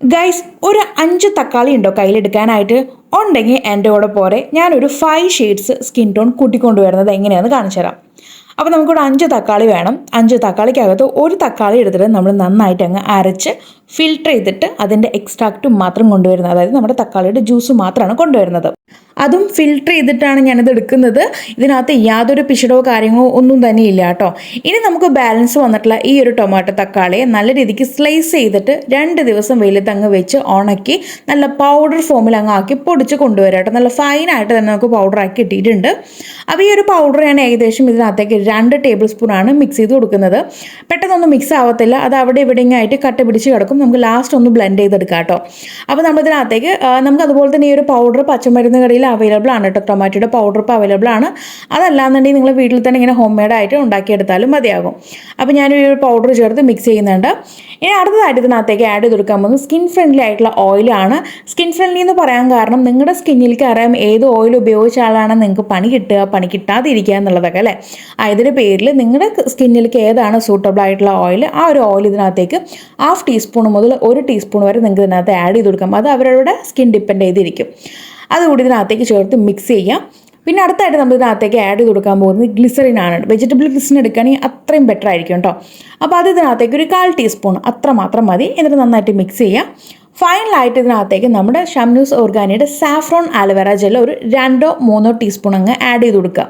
Guys ഒരു അഞ്ച് തക്കാളി ഉണ്ടോ കയ്യിലെടുക്കാനായിട്ട്? ഉണ്ടെങ്കിൽ എന്റെ കൂടെ പോരെ. ഞാനൊരു ഫൈവ് ഷെയ്ഡ്സ് സ്കിൻ ടോൺ കൂട്ടിക്കൊണ്ടുവരുന്നത് എങ്ങനെയാണെന്ന് കാണിച്ചു തരാം. അപ്പോൾ നമുക്കിവിടെ അഞ്ച് തക്കാളി വേണം. അഞ്ച് തക്കാളിക്കകത്ത് ഒരു തക്കാളി എടുത്തിട്ട് നമ്മൾ നന്നായിട്ട് അങ്ങ് അരച്ച് ഫിൽട്ടർ ചെയ്തിട്ട് അതിന്റെ എക്സ്ട്രാക്റ്റും മാത്രം കൊണ്ടുവരുന്നത്. അതായത് നമ്മുടെ തക്കാളിയുടെ ജ്യൂസ് മാത്രമാണ് കൊണ്ടുവരുന്നത്. അതും ഫിൽട്ടർ ചെയ്തിട്ടാണ് ഞാനിത് എടുക്കുന്നത്. ഇതിനകത്ത് യാതൊരു പിശടോ കാര്യങ്ങളോ ഒന്നും തന്നെ ഇല്ല കേട്ടോ. ഇനി നമുക്ക് ബാലൻസ് വന്നിട്ടുള്ള ഈ ഒരു ടൊമാറ്റോ തക്കാളിയെ നല്ല രീതിക്ക് സ്ലൈസ് ചെയ്തിട്ട് രണ്ട് ദിവസം വെയിലത്ത് അങ്ങ് വെച്ച് ഉണക്കി നല്ല പൗഡർ ഫോമിൽ അങ്ങ് ആക്കി പൊടിച്ച് കൊണ്ടുവരാം കേട്ടോ. നല്ല ഫൈനായിട്ട് തന്നെ നമുക്ക് പൗഡറാക്കി കിട്ടിയിട്ടുണ്ട്. അപ്പോൾ ഈ ഒരു പൗഡർ ഞാൻ ഏകദേശം ഇതിനകത്തേക്ക് രണ്ട് ടേബിൾ സ്പൂൺ ആണ് മിക്സ് ചെയ്ത് കൊടുക്കുന്നത്. പെട്ടെന്നൊന്നും മിക്സ് ആവത്തില്ല. അത് അവിടെ ഇവിടെ ആയിട്ട് കട്ട പിടിച്ച് കിടക്കും. നമുക്ക് ലാസ്റ്റ് ഒന്ന് ബ്ലെൻഡ് ചെയ്തെടുക്കാം കേട്ടോ. അപ്പോൾ നമ്മൾ ഇതിനകത്തേക്ക് നമുക്ക് അതുപോലെ തന്നെ ഈ ഒരു പൗഡർ പച്ചമരുന്ന് കടയിൽ അവൈലബിൾ ആണ് കേട്ടോ ടൊമാറ്റോയുടെ പൗഡർ ഇപ്പോൾ അവൈലബിൾ ആണ്. അതല്ലാന്നുണ്ടെങ്കിൽ നിങ്ങൾ വീട്ടിൽ തന്നെ ഇങ്ങനെ ഹോം മെയ്ഡ് ആയിട്ട് ഉണ്ടാക്കിയെടുത്താലും മതിയാകും. അപ്പോൾ ഞാനൊരു പൗഡർ ചേർത്ത് മിക്സ് ചെയ്യുന്നുണ്ട്. ഇനി അടുത്തതായിട്ട് ഇതിനകത്തേക്ക് ആഡ് ചെയ്ത് കൊടുക്കാൻ പോകുന്നത് സ്കിൻ ഫ്രണ്ട്ലി ആയിട്ടുള്ള ഓയിലാണ് സ്കിൻ ഫ്രണ്ട്ലി എന്ന് പറയാൻ കാരണം നിങ്ങളുടെ സ്കിന്നിലേക്ക് അറിയാം ഏത് ഓയിൽ ഉപയോഗിച്ചാലാണ് നിങ്ങൾക്ക് പണി കിട്ടുക പണി കിട്ടാതിരിക്കുക എന്നുള്ളതൊക്കെ അല്ലേ? അതിന്റെ പേരിൽ നിങ്ങളുടെ സ്കിന്നിലേക്ക് ഏതാണ് സൂട്ടബിൾ ആയിട്ടുള്ള ഓയിൽ ആ ഒരു ഓയിൽ ഇതിനകത്തേക്ക് ഹാഫ് ടീസ്പൂൺ മുതൽ ഒരു ടീസ്പൂൺ വരെ നിങ്ങൾക്ക് ഇതിനകത്ത് ആഡ് ചെയ്ത് കൊടുക്കാം അത് അവരവരുടെ സ്കിൻ ഡിപ്പെൻഡ് ചെയ്തിരിക്കും. അതുകൂടി ഇതിനകത്തേക്ക് ചേർത്ത് മിക്സ് ചെയ്യാം. പിന്നെ അടുത്തായിട്ട് നമ്മൾ ഇതിനകത്തേക്ക് ആഡ് ചെയ്ത് കൊടുക്കാൻ പോകുന്നത് ഗ്ലിസറിൻ ആണ്. വെജിറ്റബിൾ ഗ്ലിസറിൻ എടുക്കുകയാണെങ്കിൽ അത്രയും ബെറ്റർ ആയിരിക്കും കേട്ടോ. അപ്പോൾ അത് ഇതിനകത്തേക്ക് ഒരു കാൽ ടീസ്പൂൺ അത്ര മാത്രം മതി. എന്നിട്ട് നന്നായിട്ട് മിക്സ് ചെയ്യാം. ഫൈനലായിട്ട് ഇതിനകത്തേക്ക് നമ്മുടെ ഷംനൂസ് ഓർഗാനിയുടെ സാഫ്രോൺ ആലവേറ ജെൽ ഒരു രണ്ടോ മൂന്നോ ടീസ്പൂൺ അങ്ങ് ആഡ് ചെയ്ത് കൊടുക്കുക.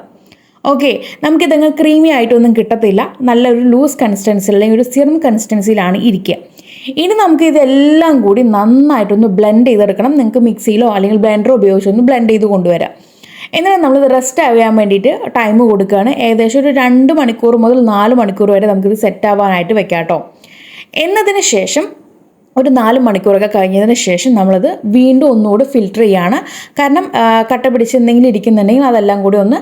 ഓക്കെ നമുക്കിതങ്ങ് ക്രീമി ആയിട്ടൊന്നും കിട്ടത്തില്ല. നല്ലൊരു ലൂസ് കൺസിസ്റ്റൻസി അല്ലെങ്കിൽ ഒരു സിറം കൺസിസ്റ്റൻസിയിലാണ് ഇരിക്കുക. ഇനി നമുക്ക് ഇതെല്ലാം കൂടി നന്നായിട്ടൊന്ന് ബ്ലെൻഡ് ചെയ്തെടുക്കണം. നിങ്ങൾക്ക് മിക്സിയിലോ അല്ലെങ്കിൽ ബ്ലെൻഡറോ ഉപയോഗിച്ചൊന്ന് ബ്ലെൻഡ് ചെയ്ത് കൊണ്ടുവരാം. എന്നിട്ട് നമ്മളിത് റെസ്റ്റ് ആവാൻ വേണ്ടിയിട്ട് ടൈം കൊടുക്കുകയാണ്. ഏകദേശം ഒരു രണ്ട് മണിക്കൂർ മുതൽ നാല് മണിക്കൂർ വരെ നമുക്കിത് സെറ്റ് ആവാനായിട്ട് വെക്കാം കേട്ടോ എന്നതിന് ശേഷം ഒരു നാല് മണിക്കൂറൊക്കെ കഴിഞ്ഞതിന് ശേഷം നമ്മളത് വീണ്ടും ഒന്നുകൂടി ഫിൽറ്റർ ചെയ്യാണ്. കാരണം കട്ട പിടിച്ച് എന്തെങ്കിലും ഇരിക്കുന്നുണ്ടെങ്കിൽ അതെല്ലാം കൂടി ഒന്ന്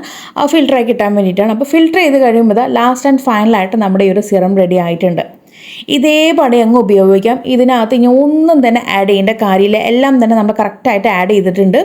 ഫിൽറ്ററാക്കി കിട്ടാൻ വേണ്ടിയിട്ടാണ്. അപ്പോൾ ഫിൽറ്റർ ചെയ്ത് കഴിയുമ്പോൾ ലാസ്റ്റ് ആൻഡ് ഫൈനലായിട്ട് നമ്മുടെ ഈ ഒരു സിറം റെഡി ആയിട്ടുണ്ട്. ഇതേപടി അങ്ങ് ഉപയോഗിക്കാം. ഇതിനകത്ത് ഇനി ഒന്നും തന്നെ ആഡ് ചെയ്യേണ്ട കാര്യമില്ല. എല്ലാം തന്നെ നമ്മൾ കറക്റ്റായിട്ട് ആഡ് ചെയ്തിട്ടുണ്ട്.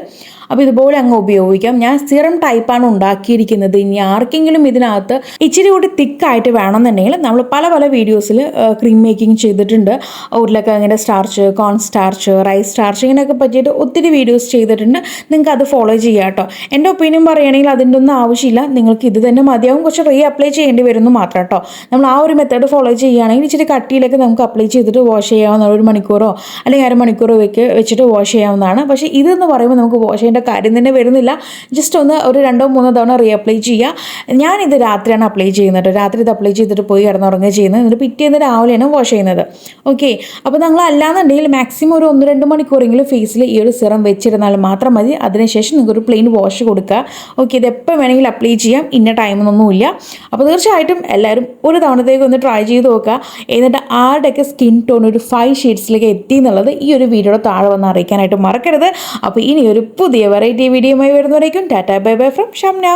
അപ്പോൾ ഇതുപോലെ അങ്ങ് ഉപയോഗിക്കാം. ഞാൻ സിറം ടൈപ്പാണ് ഉണ്ടാക്കിയിരിക്കുന്നത്. ഇനി ആർക്കെങ്കിലും ഇതിനകത്ത് ഇച്ചിരി കൂടി തിക്കായിട്ട് വേണമെന്നുണ്ടെങ്കിൽ നമ്മൾ പല പല വീഡിയോസിൽ ക്രീം മേക്കിംഗ് ചെയ്തിട്ടുണ്ട്. ഉരുളക്കിഴങ്ങിന്റെ starch corn starch rice starch ഇങ്ങനെയൊക്കെ പറ്റിയിട്ട് ഒത്തിരി വീഡിയോസ് ചെയ്തിട്ടുണ്ട്. നിങ്ങൾക്ക് അത് ഫോളോ ചെയ്യാം കേട്ടോ എന്റെ ഒപ്പീനിയൻ പറയുകയാണെങ്കിൽ അതിന്റെ ഒന്നും ആവശ്യമില്ല. നിങ്ങൾക്ക് ഇത് തന്നെ മതിയാവും. കുറച്ച് റീ അപ്ലൈ ചെയ്യേണ്ടി വരുന്നു മാത്രം കേട്ടോ നമ്മൾ ആ ഒരു മെത്തേഡ് ഫോളോ ചെയ്യുകയാണെങ്കിൽ ഇച്ചിരി കട്ടിയിലൊക്കെ നമുക്ക് അപ്ലൈ ചെയ്തിട്ട് വാഷ് ചെയ്യാവുന്ന ഒരു മണിക്കൂറോ അല്ലെങ്കിൽ അരമണിക്കൂറോ വെക്ക് വെച്ചിട്ട് വാഷ് ചെയ്യാവുന്നതാണ്. പക്ഷേ ഇതെന്ന് പറയുമ്പോൾ നമുക്ക് വാഷ് ചെയ്യേണ്ട കാര്യം തന്നെ വരുന്നില്ല. ജസ്റ്റ് ഒന്ന് ഒരു രണ്ടോ മൂന്നോ തവണ റീഅപ്ലൈ ചെയ്യുക ഞാനിത് രാത്രിയാണ് അപ്ലൈ ചെയ്യുന്നത് രാത്രി ഇത് അപ്ലൈ ചെയ്തിട്ട് പോയി കിടന്നുറങ്ങുക ചെയ്യുന്നത്. എന്നിട്ട് പിറ്റേന്ന് രാവിലെയാണ് വാഷ് ചെയ്യുന്നത്. ഓക്കെ അപ്പോൾ നിങ്ങൾ അല്ലാന്നുണ്ടെങ്കിൽ മാക്സിമം ഒരു ഒന്ന് രണ്ട് മണിക്കൂറെങ്കിലും ഫേസിൽ ഈ ഒരു സിറം വെച്ചിരുന്നാൽ മാത്രം മതി. അതിനുശേഷം നിങ്ങൾക്ക് ഒരു പ്ലെയിൻ വാഷ് കൊടുക്കുക. ഓക്കെ ഇത് എപ്പോൾ വേണമെങ്കിലും അപ്ലൈ ചെയ്യാം. ഇന്ന ടൈമൊന്നുമില്ല അപ്പോൾ തീർച്ചയായിട്ടും എല്ലാവരും ഒരു തവണത്തേക്ക് ഒന്ന് ട്രൈ ചെയ്ത് നോക്കുക. എന്നിട്ട് ആരുടെയൊക്കെ സ്കിൻ ടോൺ ഒരു ഫൈവ് ഷെയ്ഡ്സിലേക്ക് എത്തി എന്നുള്ളത് ഈ ഒരു വീഡിയോയുടെ താഴെ വന്ന് അറിയിക്കാനായിട്ട് മറക്കരുത്. അപ്പോൾ ഇനി ഒരു പുതിയ വെറൈറ്റി വീഡിയോയുമായി വരുന്നവരേക്കും tata bye bye from Shamna.